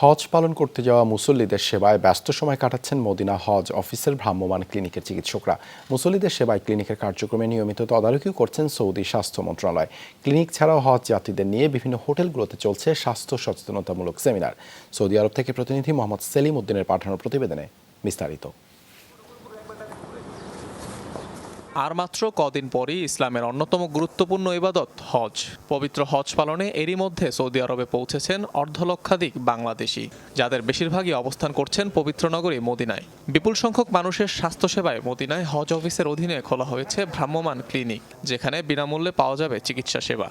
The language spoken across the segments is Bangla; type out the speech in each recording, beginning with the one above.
হজ পালন করতে যাওয়া মুসল্লিদের সেবায় ব্যস্ত সময় কাটাচ্ছেন মদিনা হজ অফিসের ভ্রাম্যমান ক্লিনিকের চিকিৎসকরা। মুসল্লিদের সেবায় ক্লিনিকের কার্যক্রমে নিয়মিত তদারকিও করছেন সৌদি স্বাস্থ্য মন্ত্রণালয়। ক্লিনিক ছাড়াও হজ যাত্রীদের নিয়ে বিভিন্ন হোটেলগুলোতে চলছে স্বাস্থ্য সচেতনতামূলক সেমিনার। সৌদি আরব থেকে প্রতিনিধি মোহাম্মদ সেলিম উদ্দিনের পাঠানোর প্রতিবেদনে বিস্তারিত। আর মাত্র কদিন পরই ইসলামের অন্যতম গুরুত্বপূর্ণ ইবাদত হজ। পবিত্র হজ পালনে এরই মধ্যে সৌদি আরবে পৌঁছেছেন অর্ধলক্ষাধিক বাংলাদেশি, যাদের বেশিরভাগই অবস্থান করছেন পবিত্র নগরী মদিনায়। বিপুল সংখ্যক মানুষের স্বাস্থ্যসেবায় মদিনায় হজ অফিসের অধীনে খোলা হয়েছে ভ্রাম্যমান ক্লিনিক, যেখানে বিনামূল্যে পাওয়া যাবে চিকিৎসা সেবা।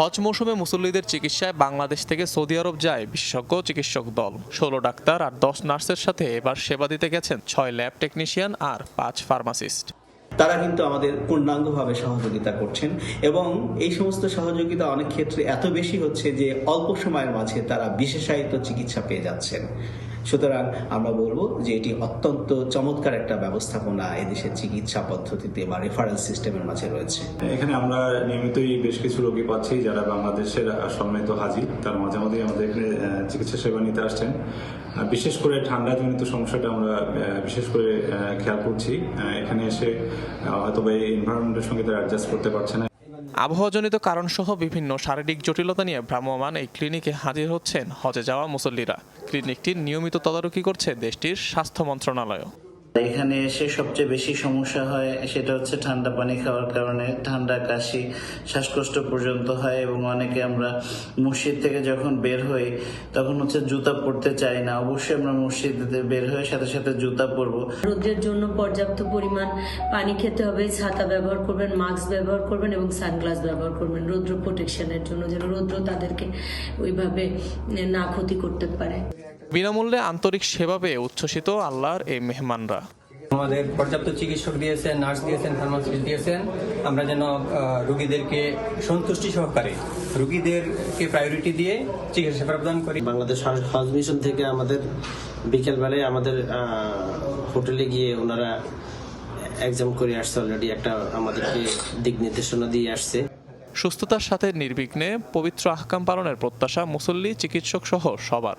হজ মৌসুমে মুসল্লিদের চিকিৎসায় বাংলাদেশ থেকে সৌদি আরব যায় বিশেষজ্ঞ চিকিৎসক দল। ষোলো ডাক্তার আর দশ নার্সের সাথে এবার সেবা দিতে গেছেন ছয় ল্যাব টেকনিশিয়ান আর পাঁচ ফার্মাসিস্ট। তারা কিন্তু আমাদের পূর্ণাঙ্গভাবে সহযোগিতা করছেন এবং এই সমস্ত সহযোগিতা অনেক ক্ষেত্রে এত বেশি হচ্ছে যে অল্প সময়ের মাঝে তারা বিশেষায়িত চিকিৎসা পেয়ে যাচ্ছেন। সুতরাং আমরা বলব যে এটি অত্যন্ত চমৎকার একটা ব্যবস্থাপনা এদেশের চিকিৎসা পদ্ধতিতে বা রেফারেল সিস্টেমের মাঝে রয়েছে। এখানে আমরা নিয়মিতই বেশ কিছু রোগী পাচ্ছি যারা বাংলাদেশের সম্মানিত হাজি তার মাঝে আমাদের এখানে চিকিৎসা সেবা নিতে আসছেন। বিশেষ করে ঠান্ডাজনিত সমস্যাটা আমরা বিশেষ করে খেয়াল করছি। এখানে এসে হয়তো বা এই এনভায়রনমেন্টের সঙ্গে তারা অ্যাডজাস্ট করতে পারছে না। আবহাওয়াজনিত কারণসহ বিভিন্ন শারীরিক জটিলতা নিয়ে ভ্রাম্যমাণ এই ক্লিনিকে হাজির হচ্ছেন হজে যাওয়া মুসল্লিরা। ক্লিনিকটির নিয়মিত তদারকি করছে দেশটির স্বাস্থ্য মন্ত্রণালয় এখানে এসে সবচেয়ে বেশি সমস্যা হয় সেটা হচ্ছে ঠান্ডা পানি খাওয়ার কারণে ঠান্ডা, কাশি, শ্বাসকষ্ট পর্যন্ত হয় এবং অনেকে আমরা মসজিদ থেকে যখন বের হই তখন হচ্ছে জুতা পরতে চাই না। অবশ্যই আমরা মসজিদে বের হয়ে সাথে সাথে জুতা পরবো। রোদ্রের জন্য পর্যাপ্ত পরিমাণ পানি খেতে হবে, ছাতা ব্যবহার করবেন, মাস্ক ব্যবহার করবেন এবং সানগ্লাস ব্যবহার করবেন রৌদ্র প্রোটেকশনের জন্য, যেন রৌদ্র তাদেরকে ওইভাবে না ক্ষতি করতে পারে। বিনামূল্যে আন্তরিক সেবা পেয়ে উচ্ছ্বসিত আল্লাহর এই মেহমানরা। আমাদের পর্যাপ্ত চিকিৎসক দিয়েছেন নার্স দিয়েছেন ফার্মাসিস্ট দিয়েছেন। আমরা যেন আহ, রোগীদেরকে সন্তুষ্টি সহকারে রোগীদেরকে প্রায়োরিটি দিয়ে চিকিৎসা সেবা প্রদান করি। বাংলাদেশ হজ মিশন থেকে আমাদের বিকেলবেলায় আমাদের আহ, হোটেলে গিয়ে ওনারা এক্সাম করে আসছে অলরেডি একটা আমাদেরকে দিক নির্দেশনা দিয়ে আসছে। সুস্থতার সাথে নির্বিঘ্নে পবিত্র আহকাম পালনের প্রত্যাশা মুসল্লি চিকিৎসক সহ সবার।